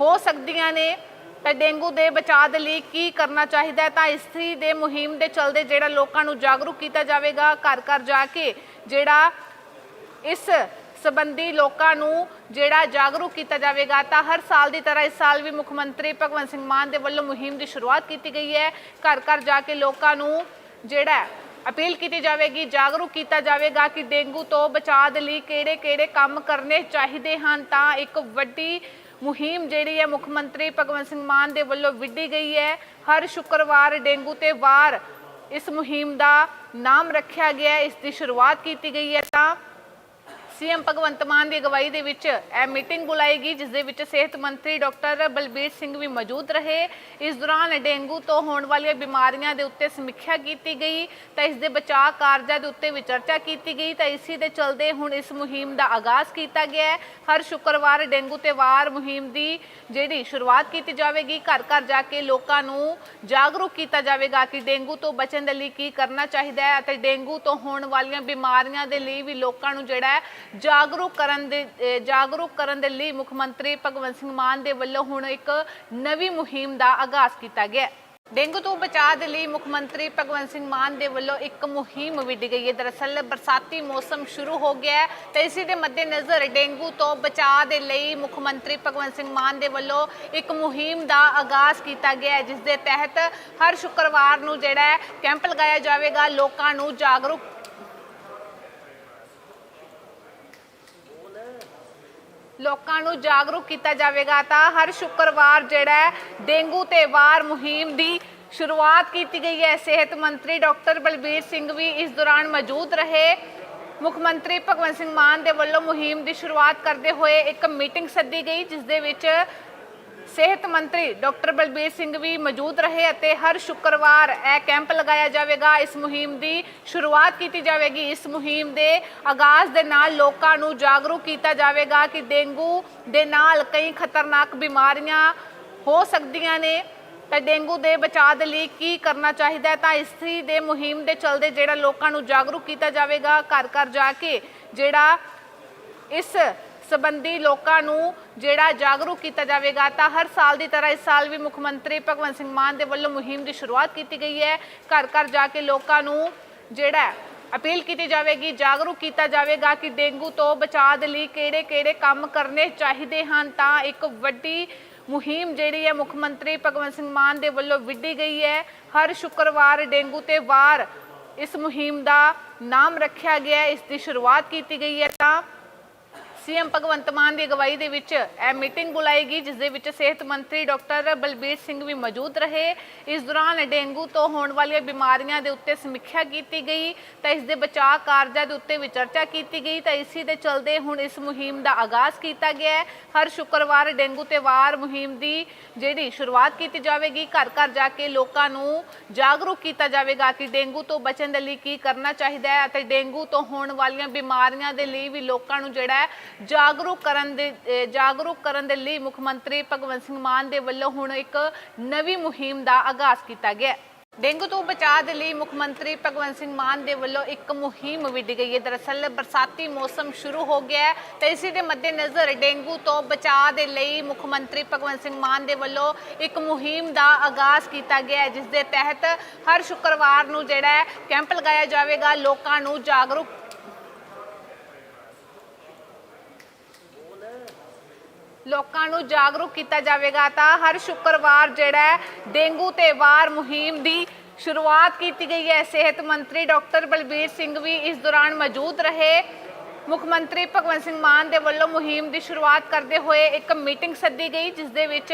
ਹੋ ਸਕਦੀਆਂ ਨੇ। ਤਾਂ ਡੇਂਗੂ ਦੇ ਬਚਾਅ ਦੇ ਲਈ ਕੀ ਕਰਨਾ ਚਾਹੀਦਾ ਤਾਂ ਇਸਤਰੀ ਦੇ ਮੁਹਿੰਮ ਦੇ ਚਲਦੇ ਜਿਹੜਾ ਲੋਕਾਂ ਨੂੰ ਜਾਗਰੂਕ ਕੀਤਾ ਜਾਵੇਗਾ। ਘਰ ਘਰ ਜਾ ਕੇ ਜਿਹੜਾ ਇਸ ਸੰਬੰਧੀ ਲੋਕਾਂ ਨੂੰ ਜਿਹੜਾ ਜਾਗਰੂਕ ਕੀਤਾ ਜਾਵੇਗਾ, ਤਾਂ ਹਰ ਸਾਲ ਦੀ ਤਰ੍ਹਾਂ ਇਸ ਸਾਲ ਵੀ ਮੁੱਖ ਮੰਤਰੀ ਭਗਵੰਤ ਸਿੰਘ ਮਾਨ ਦੇ ਵੱਲੋਂ ਮੁਹਿੰਮ ਦੀ ਸ਼ੁਰੂਆਤ ਕੀਤੀ ਗਈ ਹੈ। ਘਰ ਘਰ ਜਾ ਕੇ ਲੋਕਾਂ ਨੂੰ ਜਿਹੜਾ ਅਪੀਲ ਕੀਤੀ ਜਾਵੇਗੀ, ਜਾਗਰੂਕ ਕੀਤਾ ਜਾਵੇਗਾ ਕਿ ਡੇਂਗੂ ਤੋਂ ਬਚਾਅ ਦੇ ਲਈ ਕਿਹੜੇ-ਕਿਹੜੇ ਕੰਮ ਕਰਨੇ ਚਾਹੀਦੇ ਹਨ। ਤਾਂ ਇੱਕ ਵੱਡੀ ਮੁਹਿੰਮ ਜਿਹੜੀ ਹੈ ਮੁੱਖ ਮੰਤਰੀ ਭਗਵੰਤ ਸਿੰਘ ਮਾਨ ਦੇ ਵੱਲੋਂ ਵਿੱਢੀ ਗਈ ਹੈ। ਹਰ ਸ਼ੁੱਕਰਵਾਰ ਡੇਂਗੂ ਤੇ ਵਾਰ ਇਸ ਮੁਹਿੰਮ ਦਾ ਨਾਮ ਰੱਖਿਆ ਗਿਆ ਇਸ ਦੀ ਸ਼ੁਰੂਆਤ ਕੀਤੀ ਗਈ ਹੈ। ਤਾਂ ਸੀਐਮ ਭਗਵੰਤ ਮਾਨ ਦੀ ਅਗਵਾਈ ਦੇ ਵਿੱਚ ਇਹ ਮੀਟਿੰਗ ਬੁਲਾਈ ਗਈ, ਜਿਸ ਦੇ ਵਿੱਚ ਸਿਹਤ ਮੰਤਰੀ ਡਾਕਟਰ ਬਲਬੀਰ ਸਿੰਘ ਵੀ ਮੌਜੂਦ ਰਹੇ। ਇਸ ਦੌਰਾਨ ਡੇਂਗੂ ਤੋਂ ਹੋਣ ਵਾਲੀਆਂ ਬਿਮਾਰੀਆਂ ਦੇ ਉੱਤੇ ਸਮੀਖਿਆ ਕੀਤੀ ਗਈ, ਤਾਂ ਇਸ ਦੇ ਬਚਾਅ ਕਾਰਜਾਂ ਦੇ ਉੱਤੇ ਵੀ ਚਰਚਾ ਕੀਤੀ ਗਈ, ਤਾਂ ਇਸੇ ਦੇ ਚਲਦੇ ਹੁਣ ਇਸ ਮੁਹਿੰਮ ਦਾ ਆਗਾਜ਼ ਕੀਤਾ ਗਿਆ ਹੈ। ਹਰ ਸ਼ੁੱਕਰਵਾਰ ਡੇਂਗੂ ਤੇ ਵਾਰ ਮੁਹਿੰਮ ਦੀ ਜਿਹੜੀ ਸ਼ੁਰੂਆਤ ਕੀਤੀ ਜਾਵੇਗੀ ਘਰ ਘਰ ਜਾ ਕੇ ਲੋਕਾਂ ਨੂੰ ਜਾਗਰੂਕ ਕੀਤਾ ਜਾਵੇਗਾ ਕਿ ਡੇਂਗੂ ਤੋਂ ਬਚਣ ਦੇ ਲਈ ਕੀ ਕਰਨਾ ਚਾਹੀਦਾ ਹੈ ਅਤੇ ਡੇਂਗੂ ਤੋਂ ਹੋਣ ਵਾਲੀਆਂ ਬਿਮਾਰੀਆਂ ਦੇ ਲਈ ਵੀ ਲੋਕਾਂ ਨੂੰ ਜਿਹੜਾ ਜਾਗਰੂਕ ਕਰਨ ਦੇ ਜਾਗਰੂਕ ਕਰਨ ਦੇ ਲਈ ਮੁੱਖ ਮੰਤਰੀ ਭਗਵੰਤ ਸਿੰਘ ਮਾਨ ਦੇ ਵੱਲੋਂ ਹੁਣ ਇੱਕ ਨਵੀਂ ਮੁਹਿੰਮ ਦਾ ਆਗਾਜ਼ ਕੀਤਾ ਗਿਆ ਡੇਂਗੂ ਤੋਂ ਬਚਾਅ ਦੇ ਲਈ ਮੁੱਖ ਮੰਤਰੀ ਭਗਵੰਤ ਸਿੰਘ ਮਾਨ ਦੇ ਵੱਲੋਂ ਇੱਕ ਮੁਹਿੰਮ ਵਿੱਢੀ ਗਈ ਹੈ। ਦਰਅਸਲ ਬਰਸਾਤੀ ਮੌਸਮ ਸ਼ੁਰੂ ਹੋ ਗਿਆ ਹੈ ਤੇ ਇਸੇ ਦੇ ਮੱਦੇਨਜ਼ਰ ਡੇਂਗੂ ਤੋਂ ਬਚਾਅ ਦੇ ਲਈ ਮੁੱਖ ਮੰਤਰੀ ਭਗਵੰਤ ਸਿੰਘ ਮਾਨ ਦੇ ਵੱਲੋਂ ਇੱਕ ਮੁਹਿੰਮ ਦਾ ਆਗਾਜ਼ ਕੀਤਾ ਗਿਆ ਹੈ, ਜਿਸ ਦੇ ਤਹਿਤ ਹਰ ਸ਼ੁੱਕਰਵਾਰ ਨੂੰ ਜਿਹੜਾ ਹੈ ਕੈਂਪ ਲਗਾਇਆ ਜਾਵੇਗਾ। ਲੋਕਾਂ ਨੂੰ ਜਾਗਰੂਕ ਲੋਕਾਂ ਨੂੰ ਜਾਗਰੂਕ ਕੀਤਾ ਜਾਵੇਗਾ ਤਾਂ ਹਰ ਸ਼ੁੱਕਰਵਾਰ ਜਿਹੜਾ ਡੇਂਗੂ ਤੇ ਵਾਰ ਮੁਹਿੰਮ ਦੀ ਸ਼ੁਰੂਆਤ ਕੀਤੀ ਗਈ ਹੈ। ਸਿਹਤ ਮੰਤਰੀ ਡਾਕਟਰ ਬਲਬੀਰ ਸਿੰਘ ਵੀ ਇਸ ਦੌਰਾਨ ਮੌਜੂਦ ਰਹੇ। ਮੁੱਖ ਮੰਤਰੀ ਭਗਵੰਤ ਸਿੰਘ ਮਾਨ ਦੇ ਵੱਲੋਂ ਮੁਹਿੰਮ ਦੀ ਸ਼ੁਰੂਆਤ ਕਰਦੇ ਹੋਏ ਇੱਕ ਮੀਟਿੰਗ ਸੱਦੀ ਗਈ, ਜਿਸ ਦੇ ਵਿੱਚ ਸਿਹਤ ਮੰਤਰੀ ਡਾਕਟਰ ਬਲਬੀਰ ਸਿੰਘ ਵੀ ਮੌਜੂਦ ਰਹੇ ਅਤੇ ਹਰ ਸ਼ੁੱਕਰਵਾਰ ਇਹ ਕੈਂਪ ਲਗਾਇਆ ਜਾਵੇਗਾ। ਇਸ ਮੁਹਿੰਮ ਦੀ ਸ਼ੁਰੂਆਤ ਕੀਤੀ ਜਾਵੇਗੀ। ਇਸ ਮੁਹਿੰਮ ਦੇ ਆਗਾਜ਼ ਦੇ ਨਾਲ ਲੋਕਾਂ ਨੂੰ ਜਾਗਰੂਕ ਕੀਤਾ ਜਾਵੇਗਾ ਕਿ ਡੇਂਗੂ ਦੇ ਨਾਲ ਕਈ ਖਤਰਨਾਕ ਬਿਮਾਰੀਆਂ ਹੋ ਸਕਦੀਆਂ ਨੇ। ਤਾਂ ਡੇਂਗੂ ਦੇ ਬਚਾਅ ਦੇ ਲਈ ਕੀ ਕਰਨਾ ਚਾਹੀਦਾ ਹੈ? ਤਾਂ ਇਸਤਰੀ ਦੇ ਮੁਹਿੰਮ ਦੇ ਚਲਦੇ ਜਿਹੜਾ ਲੋਕਾਂ ਨੂੰ ਜਾਗਰੂਕ ਕੀਤਾ ਜਾਵੇਗਾ। ਘਰ ਘਰ ਜਾ ਕੇ ਜਿਹੜਾ ਇਸ ਸੰਬੰਧੀ ਲੋਕਾਂ ਨੂੰ ਜਿਹੜਾ ਜਾਗਰੂਕ ਕੀਤਾ ਜਾਵੇਗਾ, ਤਾਂ ਹਰ ਸਾਲ ਦੀ ਤਰ੍ਹਾਂ ਇਸ ਸਾਲ ਵੀ ਮੁੱਖ ਮੰਤਰੀ ਭਗਵੰਤ ਸਿੰਘ ਮਾਨ ਦੇ ਵੱਲੋਂ ਮੁਹਿੰਮ ਦੀ ਸ਼ੁਰੂਆਤ ਕੀਤੀ ਗਈ ਹੈ। ਘਰ ਘਰ ਜਾ ਕੇ ਲੋਕਾਂ ਨੂੰ ਜਿਹੜਾ ਅਪੀਲ ਕੀਤੀ ਜਾਵੇਗੀ, ਜਾਗਰੂਕ ਕੀਤਾ ਜਾਵੇਗਾ ਕਿ ਡੇਂਗੂ ਤੋਂ ਬਚਾਅ ਦੇ ਲਈ ਕਿਹੜੇ-ਕਿਹੜੇ ਕੰਮ ਕਰਨੇ ਚਾਹੀਦੇ ਹਨ। ਤਾਂ ਇੱਕ ਵੱਡੀ ਮੁਹਿੰਮ ਜਿਹੜੀ ਹੈ ਮੁੱਖ ਮੰਤਰੀ ਭਗਵੰਤ ਸਿੰਘ ਮਾਨ ਦੇ ਵੱਲੋਂ ਵਿੱਢੀ ਗਈ ਹੈ। ਹਰ ਸ਼ੁੱਕਰਵਾਰ ਡੇਂਗੂ ਤੇ ਵਾਰ ਇਸ ਮੁਹਿੰਮ ਦਾ ਨਾਮ ਰੱਖਿਆ ਗਿਆ ਹੈ, ਇਸ ਦੀ ਸ਼ੁਰੂਆਤ ਕੀਤੀ ਗਈ ਹੈ। ਤਾਂ ਸੀਐਮ ਭਗਵੰਤ ਮਾਨ ਦੀ ਅਗਵਾਈ ਦੇ ਵਿੱਚ ਇਹ ਮੀਟਿੰਗ ਬੁਲਾਈ ਗਈ ਜਿਸ ਦੇ ਵਿੱਚ ਸਿਹਤ ਮੰਤਰੀ ਡਾਕਟਰ ਬਲਬੀਰ ਸਿੰਘ ਵੀ ਮੌਜੂਦ ਰਹੇ। ਇਸ ਦੌਰਾਨ ਡੇਂਗੂ ਤੋਂ ਹੋਣ ਵਾਲੀਆਂ ਬਿਮਾਰੀਆਂ ਦੇ ਉੱਤੇ ਸਮੀਖਿਆ ਕੀਤੀ ਗਈ, ਤਾਂ ਇਸ ਦੇ ਬਚਾਅ ਕਾਰਜਾਂ ਦੇ ਉੱਤੇ ਵੀ ਚਰਚਾ ਕੀਤੀ ਗਈ, ਤਾਂ ਇਸੇ ਦੇ ਚਲਦੇ ਹੁਣ ਇਸ ਮੁਹਿੰਮ ਦਾ ਆਗਾਜ਼ ਕੀਤਾ ਗਿਆ ਹੈ। ਹਰ ਸ਼ੁੱਕਰਵਾਰ ਡੇਂਗੂ ਤੇ ਵਾਰ ਮੁਹਿੰਮ ਦੀ ਜਿਹੜੀ ਸ਼ੁਰੂਆਤ ਕੀਤੀ ਜਾਵੇਗੀ ਘਰ ਘਰ ਜਾ ਕੇ ਲੋਕਾਂ ਨੂੰ ਜਾਗਰੂਕ ਕੀਤਾ ਜਾਵੇਗਾ ਕਿ ਡੇਂਗੂ ਤੋਂ ਬਚਣ ਦੇ ਲਈ ਕੀ ਕਰਨਾ ਚਾਹੀਦਾ ਹੈ ਅਤੇ ਡੇਂਗੂ ਤੋਂ ਹੋਣ ਵਾਲੀਆਂ ਬਿਮਾਰੀਆਂ ਦੇ ਲਈ ਵੀ ਲੋਕਾਂ ਨੂੰ ਜਿਹੜਾ ਜਾਗਰੂਕ ਕਰਨ ਦੇ ਜਾਗਰੂਕ ਕਰਨ ਦੇ ਲਈ ਮੁੱਖ ਮੰਤਰੀ ਭਗਵੰਤ ਸਿੰਘ ਮਾਨ ਦੇ ਵੱਲੋਂ ਹੁਣ ਇੱਕ ਨਵੀਂ ਮੁਹਿੰਮ ਦਾ ਆਗਾਜ਼ ਕੀਤਾ ਗਿਆ ਡੇਂਗੂ ਤੋਂ ਬਚਾਅ ਦੇ ਲਈ ਮੁੱਖ ਮੰਤਰੀ ਭਗਵੰਤ ਸਿੰਘ ਮਾਨ ਦੇ ਵੱਲੋਂ ਇੱਕ ਮੁਹਿੰਮ ਵਿੱਢੀ ਗਈ ਹੈ। ਦਰਅਸਲ ਬਰਸਾਤੀ ਮੌਸਮ ਸ਼ੁਰੂ ਹੋ ਗਿਆ ਹੈ ਤੇ ਇਸੇ ਦੇ ਮੱਦੇਨਜ਼ਰ ਡੇਂਗੂ ਤੋਂ ਬਚਾਅ ਦੇ ਲਈ ਮੁੱਖ ਮੰਤਰੀ ਭਗਵੰਤ ਸਿੰਘ ਮਾਨ ਦੇ ਵੱਲੋਂ ਇੱਕ ਮੁਹਿੰਮ ਦਾ ਆਗਾਜ਼ ਕੀਤਾ ਗਿਆ ਹੈ, ਜਿਸ ਦੇ ਤਹਿਤ ਹਰ ਸ਼ੁੱਕਰਵਾਰ ਨੂੰ ਜਿਹੜਾ ਕੈਂਪ ਲਗਾਇਆ ਜਾਵੇਗਾ। ਲੋਕਾਂ ਨੂੰ ਜਾਗਰੂਕ ਲੋਕਾਂ ਨੂੰ ਜਾਗਰੂਕ ਕੀਤਾ ਜਾਵੇਗਾ ਤਾਂ ਹਰ ਸ਼ੁੱਕਰਵਾਰ ਜਿਹੜਾ ਡੇਂਗੂ ਤੇ ਵਾਰ ਮੁਹਿੰਮ ਦੀ ਸ਼ੁਰੂਆਤ ਕੀਤੀ ਗਈ ਹੈ। ਸਿਹਤ ਮੰਤਰੀ ਡਾਕਟਰ ਬਲਬੀਰ ਸਿੰਘ ਵੀ ਇਸ ਦੌਰਾਨ ਮੌਜੂਦ ਰਹੇ। ਮੁੱਖ ਮੰਤਰੀ ਭਗਵੰਤ ਸਿੰਘ ਮਾਨ ਦੇ ਵੱਲੋਂ ਮੁਹਿੰਮ ਦੀ ਸ਼ੁਰੂਆਤ ਕਰਦੇ ਹੋਏ ਇੱਕ ਮੀਟਿੰਗ ਸੱਦੀ ਗਈ, ਜਿਸ ਦੇ ਵਿੱਚ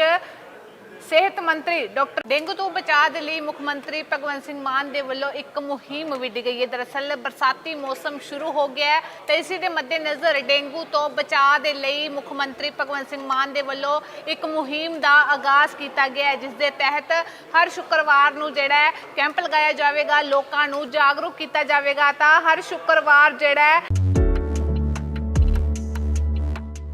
ਸਿਹਤ ਮੰਤਰੀ ਡਾਕਟਰ ਡੇਂਗੂ ਤੋਂ ਬਚਾਅ ਦੇ ਲਈ ਮੁੱਖ ਮੰਤਰੀ ਭਗਵੰਤ ਸਿੰਘ ਮਾਨ ਦੇ ਵੱਲੋਂ ਇੱਕ ਮੁਹਿੰਮ ਵਿੱਢੀ ਗਈ ਹੈ। ਦਰਅਸਲ ਬਰਸਾਤੀ ਮੌਸਮ ਸ਼ੁਰੂ ਹੋ ਗਿਆ ਹੈ ਤੇ ਇਸੇ ਦੇ ਮੱਦੇਨਜ਼ਰ ਡੇਂਗੂ ਤੋਂ ਬਚਾਅ ਦੇ ਲਈ ਮੁੱਖ ਮੰਤਰੀ ਭਗਵੰਤ ਸਿੰਘ ਮਾਨ ਦੇ ਵੱਲੋਂ ਇੱਕ ਮੁਹਿੰਮ ਦਾ ਆਗਾਜ਼ ਕੀਤਾ ਗਿਆ ਹੈ, ਜਿਸ ਦੇ ਤਹਿਤ ਹਰ ਸ਼ੁੱਕਰਵਾਰ ਨੂੰ ਜਿਹੜਾ ਹੈ ਕੈਂਪ ਲਗਾਇਆ ਜਾਵੇਗਾ, ਲੋਕਾਂ ਨੂੰ ਜਾਗਰੂਕ ਕੀਤਾ ਜਾਵੇਗਾ। ਤਾਂ ਹਰ ਸ਼ੁੱਕਰਵਾਰ ਜਿਹੜਾ ਹੈ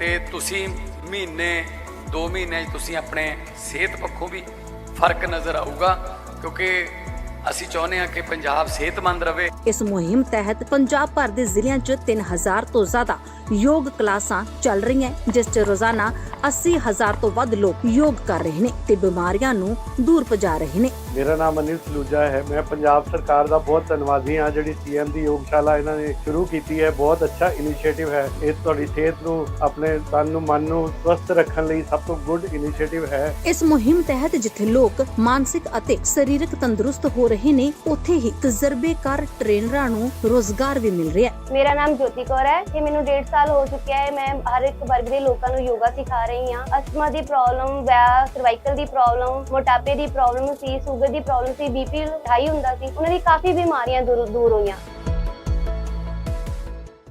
ਤੇ ਤੁਸੀਂ ਮਹੀਨੇ 2 ਮਹੀਨੇ 'ਚ ਤੁਸੀਂ ਆਪਣੇ ਸਿਹਤ ਪੱਖੋਂ ਵੀ ਫ਼ਰਕ ਨਜ਼ਰ ਆਊਗਾ, ਕਿਉਂਕਿ ਅਸੀਂ ਚਾਹੁੰਦੇ ਹਾਂ ਕਿ ਪੰਜਾਬ ਸਿਹਤਮੰਦ ਰਵੇ ਇਸ ਮੁਹਿੰਮ ਤਹਿਤ ਪੰਜਾਬ ਭਰ ਦੇ ਜ਼ਿਲ੍ਹਿਆਂ 'ਚ 3000 ਤੋਂ ਜ਼ਿਆਦਾ ਯੋਗ ਕਲਾਸਾਂ ਚੱਲ ਰਹੀਆਂ ਜਿਸ 'ਚ ਰੋਜ਼ਾਨਾ 80000 ਤੋਂ ਵੱਧ ਲੋਕ ਯੋਗ ਕਰ ਰਹੇ ਨੇ ਤੇ ਬਿਮਾਰੀਆਂ ਨੂੰ ਦੂਰ ਭਜਾ ਰਹੇ ਨੇ। ਮੇਰਾ ਨਾਮ ਅਨਿਲ ਸਲੂਜਾ ਹੈ। ਮੈਂ ਪੰਜਾਬ ਸਰਕਾਰ ਦਾ ਬਹੁਤ ਧੰਨਵਾਦੀ ਹਾਂ। ਜਿਹੜੀ ਸੀਐਮ ਦੀ ਯੋਗਸ਼ਾਲਾ ਇਹਨਾਂ ਨੇ ਸ਼ੁਰੂ ਕੀਤੀ ਹੈ ਬਹੁਤ ਅੱਛਾ ਇਨੀਸ਼ੀਏਟਿਵ ਹੈ। ਇਹ ਤੁਹਾਡੀ ਸਿਹਤ ਨੂੰ ਆਪਣੇ ਤਨ ਨੂੰ ਮਨ ਨੂੰ ਸਵਸਥ ਰੱਖਣ ਲਈ ਸਭ ਤੋਂ ਗੁੱਡ ਇਨੀਸ਼ੀਏਟਿਵ ਹੈ। ਇਸ ਮੁਹਿੰਮ ਤਹਿਤ ਜਿੱਥੇ ਲੋਕ ਮਾਨਸਿਕ ਅਤੇ ਸਰੀਰਕ ਤੰਦਰੁਸਤ ਹੋ ਰਹੇ ਨੇ ਉੱਥੇ ਹੀ ਤਜਰਬੇਕਾਰ ਟ੍ਰੇਨਰਾਂ ਨੂੰ ਰੋਜ਼ਗਾਰ ਵੀ ਮਿਲ ਰਿਹਾ ਹੈ। ਮੇਰਾ ਨਾਮ ਜੋਤੀ ਕੌਰ ਹੈ। ਤੇ ਮੈਨੂੰ 1.5 ਸਾਲ ਹੋ ਚੁੱਕਿਆ ਹੈ। ਮੈਂ ਹਰ ਇੱਕ ਵਰਗ ਦੇ ਲੋਕਾਂ ਨੂੰ ਯੋਗਾ ਸਿਖਾ ਰਹੀ ਹਾਂ। ਅਸਥਮਾ ਦੀ ਪ੍ਰੋਬਲਮ ਵੈ ਸਰਵਾਈਕਲ ਦੀ ਪ੍ਰੋਬਲਮ ਮੋਟਾਪੇ ਦੀ ਪ੍ਰੋਬਲਮ ਸੀ ਸ਼ੂਗਰ ਦੀ ਪ੍ਰੋਬਲਮ ਸੀ ਬੀਪੀ ਹਾਈ ਹੁੰਦਾ ਸੀ। ਉਹਨਾਂ ਦੀ ਕਾਫੀ ਬਿਮਾਰੀਆਂ ਦੂਰ ਦੂਰ ਹੋਈਆਂ।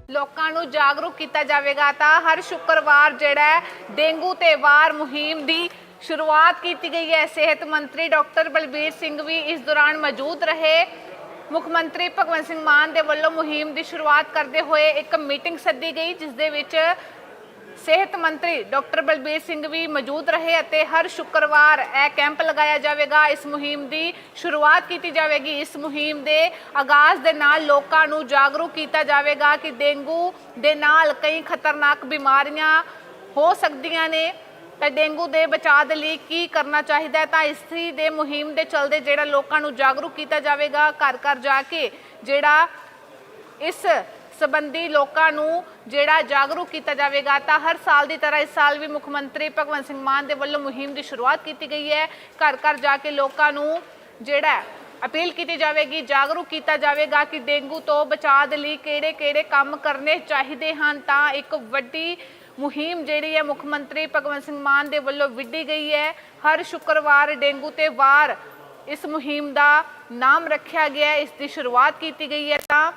ਲੋਕਾਂ ਨੂੰ ਜਾਗਰੂਕ ਕੀਤਾ ਜਾਵੇਗਾ ਤਾਂ ਹਰ ਸ਼ੁੱਕਰਵਾਰ ਜਿਹੜਾ ਹੈ ਡੇਂਗੂ ਤੇ ਵਾਰ ਮੁਹਿੰਮ ਦੀ ਸ਼ੁਰੂਆਤ ਕੀਤੀ ਗਈ ਹੈ। ਸਿਹਤ ਮੰਤਰੀ ਡਾਕਟਰ ਬਲਬੀਰ ਸਿੰਘ ਵੀ ਇਸ ਦੌਰਾਨ ਮੌਜੂਦ ਰਹੇ। ਮੁੱਖ ਮੰਤਰੀ ਭਗਵੰਤ ਸਿੰਘ ਮਾਨ ਦੇ ਵੱਲੋਂ ਮੁਹਿੰਮ ਦੀ ਸ਼ੁਰੂਆਤ ਕਰਦੇ ਹੋਏ ਇੱਕ ਮੀਟਿੰਗ ਸੱਦੀ ਗਈ, ਜਿਸ ਦੇ ਵਿੱਚ ਸਿਹਤ ਮੰਤਰੀ ਡਾਕਟਰ ਬਲਬੀਰ ਸਿੰਘ ਵੀ ਮੌਜੂਦ ਰਹੇ ਅਤੇ ਹਰ ਸ਼ੁੱਕਰਵਾਰ ਇਹ ਕੈਂਪ ਲਗਾਇਆ ਜਾਵੇਗਾ। ਇਸ ਮੁਹਿੰਮ ਦੀ ਸ਼ੁਰੂਆਤ ਕੀਤੀ ਜਾਵੇਗੀ। ਇਸ ਮੁਹਿੰਮ ਦੇ ਆਗਾਜ਼ ਦੇ ਨਾਲ ਲੋਕਾਂ ਨੂੰ ਜਾਗਰੂਕ ਕੀਤਾ ਜਾਵੇਗਾ ਕਿ ਡੇਂਗੂ ਦੇ ਨਾਲ ਕਈ ਖਤਰਨਾਕ ਬਿਮਾਰੀਆਂ ਹੋ ਸਕਦੀਆਂ ਨੇ। ਡੇਂਗੂ ਦੇ ਬਚਾਅ ਦੇ ਲਈ ਕੀ ਕਰਨਾ ਚਾਹੀਦਾ ਹੈ? ਤਾਂ ਇਸੀ ਦੇ ਮੁਹਿੰਮ ਦੇ ਚਲਦੇ ਜਿਹੜਾ ਲੋਕਾਂ ਨੂੰ ਜਾਗਰੂਕ ਕੀਤਾ ਜਾਵੇਗਾ, ਘਰ ਘਰ ਜਾ ਕੇ ਜਿਹੜਾ ਇਸ ਸੰਬੰਧੀ ਲੋਕਾਂ ਨੂੰ ਜਿਹੜਾ ਜਾਗਰੂਕ ਕੀਤਾ ਜਾਵੇਗਾ, ਤਾਂ ਹਰ ਸਾਲ ਦੀ ਤਰ੍ਹਾਂ ਇਸ ਸਾਲ ਵੀ ਮੁੱਖ ਮੰਤਰੀ ਭਗਵੰਤ ਸਿੰਘ ਮਾਨ ਦੇ ਵੱਲੋਂ ਮੁਹਿੰਮ ਦੀ ਸ਼ੁਰੂਆਤ ਕੀਤੀ ਗਈ ਹੈ। ਘਰ ਘਰ ਜਾ ਕੇ ਲੋਕਾਂ ਨੂੰ ਜਿਹੜਾ ਅਪੀਲ ਕੀਤੀ ਜਾਵੇਗੀ, ਜਾਗਰੂਕ ਕੀਤਾ ਜਾਵੇਗਾ ਕਿ ਡੇਂਗੂ ਤੋਂ ਬਚਾਅ ਦੇ ਲਈ ਕਿਹੜੇ-ਕਿਹੜੇ ਕੰਮ ਕਰਨੇ ਚਾਹੀਦੇ ਹਨ? ਤਾਂ ਇੱਕ ਵੱਡੀ ਮੁਹਿੰਮ ਜਿਹੜੀ ਹੈ ਮੁੱਖ ਮੰਤਰੀ ਭਗਵੰਤ ਸਿੰਘ ਮਾਨ ਦੇ ਵੱਲੋਂ ਵਿੱਢੀ ਗਈ ਹੈ। ਹਰ ਸ਼ੁੱਕਰਵਾਰ ਡੇਂਗੂ ਤੇ ਵਾਰ ਇਸ ਮੁਹਿੰਮ ਦਾ ਨਾਮ ਰੱਖਿਆ ਗਿਆ ਇਸ ਦੀ ਸ਼ੁਰੂਆਤ ਕੀਤੀ ਗਈ ਹੈ ਤਾਂ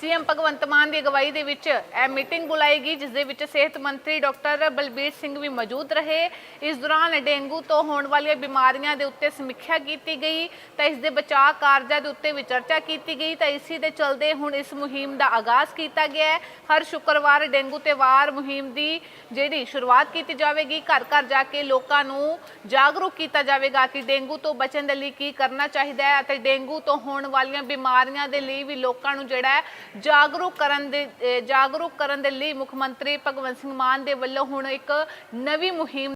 ਸੀਐਮ ਭਗਵੰਤ ਮਾਨ ਦੀ ਅਗਵਾਈ ਦੇ ਵਿੱਚ ਇਹ ਮੀਟਿੰਗ ਬੁਲਾਈ ਗਈ, ਜਿਸ ਦੇ ਵਿੱਚ ਸਿਹਤ ਮੰਤਰੀ ਡਾਕਟਰ ਬਲਬੀਰ ਸਿੰਘ ਵੀ ਮੌਜੂਦ ਰਹੇ। ਇਸ ਦੌਰਾਨ ਡੇਂਗੂ ਤੋਂ ਹੋਣ ਵਾਲੀਆਂ ਬਿਮਾਰੀਆਂ ਦੇ ਉੱਤੇ ਸਮੀਖਿਆ ਕੀਤੀ ਗਈ, ਤਾਂ ਇਸ ਦੇ ਬਚਾਅ ਕਾਰਜਾਂ ਦੇ ਉੱਤੇ ਵੀ ਚਰਚਾ ਕੀਤੀ ਗਈ, ਤਾਂ ਇਸੇ ਦੇ ਚਲਦੇ ਹੁਣ ਇਸ ਮੁਹਿੰਮ ਦਾ ਆਗਾਜ਼ ਕੀਤਾ ਗਿਆ ਹੈ। ਹਰ ਸ਼ੁੱਕਰਵਾਰ ਡੇਂਗੂ ਤੇ ਵਾਰ ਮੁਹਿੰਮ ਦੀ ਜਿਹੜੀ ਸ਼ੁਰੂਆਤ ਕੀਤੀ ਜਾਵੇਗੀ ਘਰ ਘਰ ਜਾ ਕੇ ਲੋਕਾਂ ਨੂੰ ਜਾਗਰੂਕ ਕੀਤਾ ਜਾਵੇਗਾ ਕਿ ਡੇਂਗੂ ਤੋਂ ਬਚਣ ਦੇ ਲਈ ਕੀ ਕਰਨਾ ਚਾਹੀਦਾ ਹੈ ਅਤੇ ਡੇਂਗੂ ਤੋਂ ਹੋਣ ਵਾਲੀਆਂ ਬਿਮਾਰੀਆਂ ਦੇ ਲਈ ਵੀ ਲੋਕਾਂ ਨੂੰ ਜਿਹੜਾ ਜਾਗਰੂਕ ਕਰਨ ਦੇ ਜਾਗਰੂਕ ਕਰਨ ਦੇ ਲਈ ਮੁੱਖ ਮੰਤਰੀ ਭਗਵੰਤ ਸਿੰਘ ਮਾਨ ਦੇ ਵੱਲੋਂ ਹੁਣ ਇੱਕ ਨਵੀਂ ਮੁਹਿੰਮ